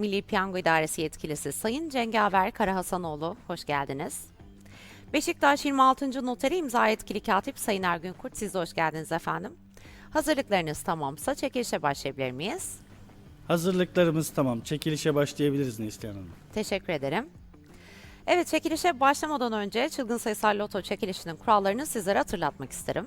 Milli Piyango İdaresi Yetkilisi Sayın Cengaver Karahasanoğlu, hoş geldiniz. Beşiktaş 26. Noteri İmza Yetkili Katip Sayın Ergün Kurt, siz de hoş geldiniz efendim. Hazırlıklarınız tamamsa çekilişe başlayabilir miyiz? Hazırlıklarımız tamam. Çekilişe başlayabiliriz Neslihan Hanım. Teşekkür ederim. Evet, çekilişe başlamadan önce çılgın sayısal loto çekilişinin kurallarını sizlere hatırlatmak isterim.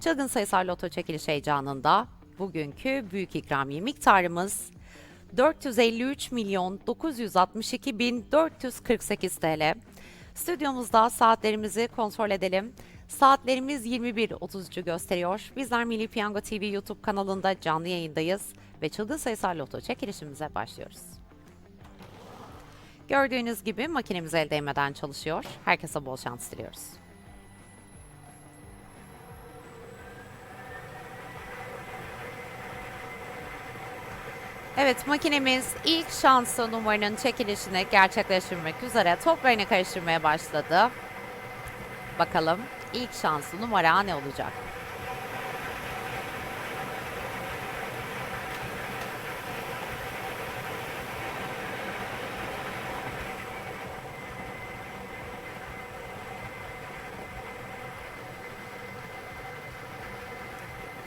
Çılgın sayısal loto çekiliş heyecanında bugünkü büyük ikramiye miktarımız 453 milyon 962 bin 448 TL. Stüdyomuzda saatlerimizi kontrol edelim. Saatlerimiz 21.33'ü gösteriyor. Bizler Milli Piyango TV YouTube kanalında canlı yayındayız ve çılgın sayısal loto çekilişimize başlıyoruz. Gördüğünüz gibi makinemiz el değmeden çalışıyor. Herkese bol şans diliyoruz. Evet makinemiz ilk şanslı numaranın çekilişini gerçekleştirmek üzere toplarını karıştırmaya başladı. Bakalım ilk şanslı numara ne olacak?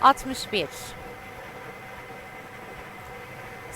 Altmış bir.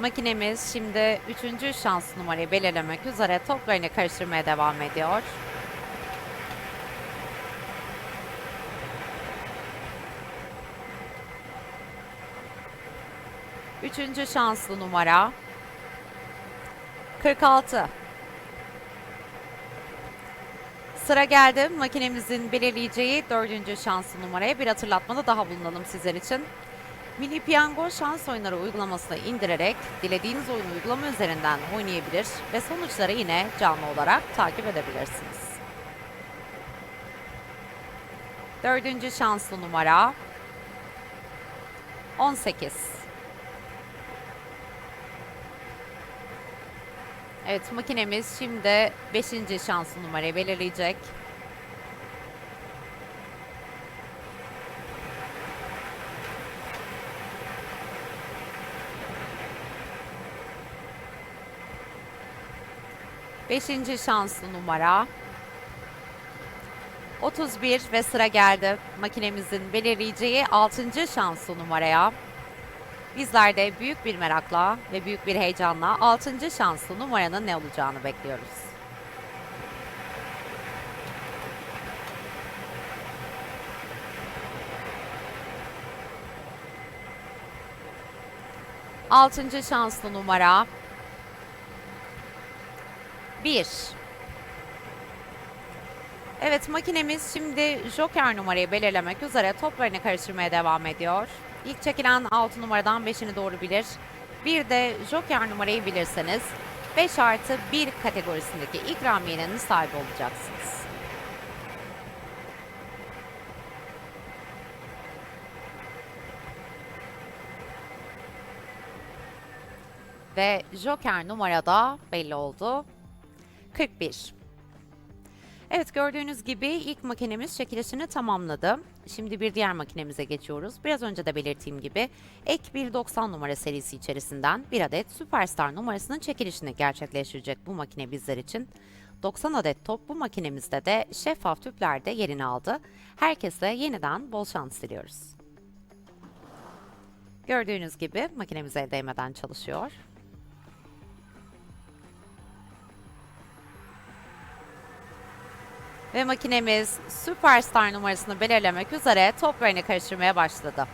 Makinemiz şimdi üçüncü şans numarayı belirlemek üzere toplarını karıştırmaya devam ediyor. Üçüncü şanslı numara 46. Sıra geldi makinemizin belirleyeceği dördüncü şanslı numaraya bir hatırlatmada daha bulunalım sizler için. Milli Piyango şans oyunları uygulamasını indirerek dilediğiniz oyunu uygulama üzerinden oynayabilir ve sonuçları yine canlı olarak takip edebilirsiniz. Dördüncü şanslı numara 18. Evet makinemiz şimdi 5. şanslı numarayı belirleyecek. Beşinci şanslı numara 31 ve sıra geldi makinemizin belirleyeceği 6. şanslı numaraya. Bizler de büyük bir merakla ve büyük bir heyecanla 6. şanslı numaranın ne olacağını bekliyoruz. Altıncı şanslı numara 1. Evet makinemiz şimdi joker numarayı belirlemek üzere toplarını karıştırmaya devam ediyor. İlk çekilen 6 numaradan 5'ini doğru bilir. Bir de joker numarayı bilirseniz 5 artı 1 kategorisindeki ikramiyenin sahibi olacaksınız. Ve joker numarada belli oldu. 41. Evet gördüğünüz gibi ilk makinemiz çekilişini tamamladı. Şimdi bir diğer makinemize geçiyoruz. Biraz önce de belirttiğim gibi ek 190 numara serisi içerisinden bir adet Superstar numarasının çekilişini gerçekleştirecek bu makine bizler için. 90 adet top bu makinemizde de şeffaf tüplerde yerini aldı. Herkese yeniden bol şans diliyoruz. Gördüğünüz gibi makinemize değmeden çalışıyor. Ve makinemiz Superstar numarasını belirlemek üzere toplarını karıştırmaya başladı.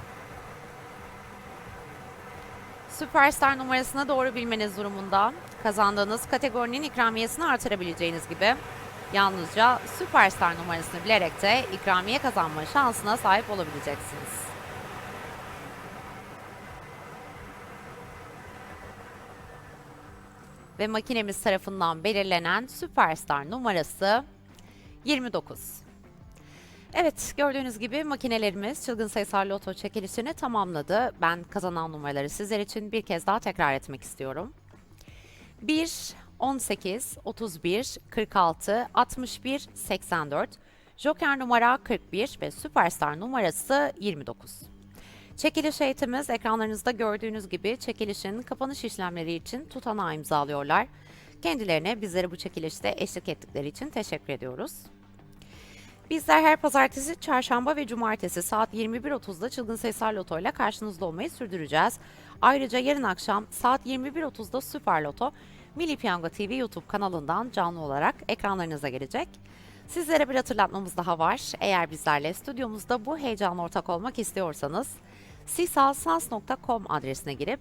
Superstar numarasını doğru bilmeniz durumunda kazandığınız kategorinin ikramiyesini artırabileceğiniz gibi yalnızca Superstar numarasını bilerek de ikramiye kazanma şansına sahip olabileceksiniz. Ve makinemiz tarafından belirlenen Superstar numarası 29. Evet gördüğünüz gibi makinelerimiz çılgın sayısal loto çekilişini tamamladı. Ben kazanan numaraları sizler için bir kez daha tekrar etmek istiyorum. 1, 18, 31, 46, 61, 84, Joker numara 41 ve Superstar numarası 29. Çekiliş heyetimiz ekranlarınızda gördüğünüz gibi çekilişin kapanış işlemleri için tutanağı imzalıyorlar. Kendilerine bizlere bu çekilişte eşlik ettikleri için teşekkür ediyoruz. Bizler her pazartesi, çarşamba ve cumartesi saat 21.30'da Çılgın Sayısal Loto ile karşınızda olmayı sürdüreceğiz. Ayrıca yarın akşam saat 21.30'da Süper Loto, Milli Piyango TV YouTube kanalından canlı olarak ekranlarınıza gelecek. Sizlere bir hatırlatmamız daha var. Eğer bizlerle stüdyomuzda bu heyecanla ortak olmak istiyorsanız sisalsans.com adresine girip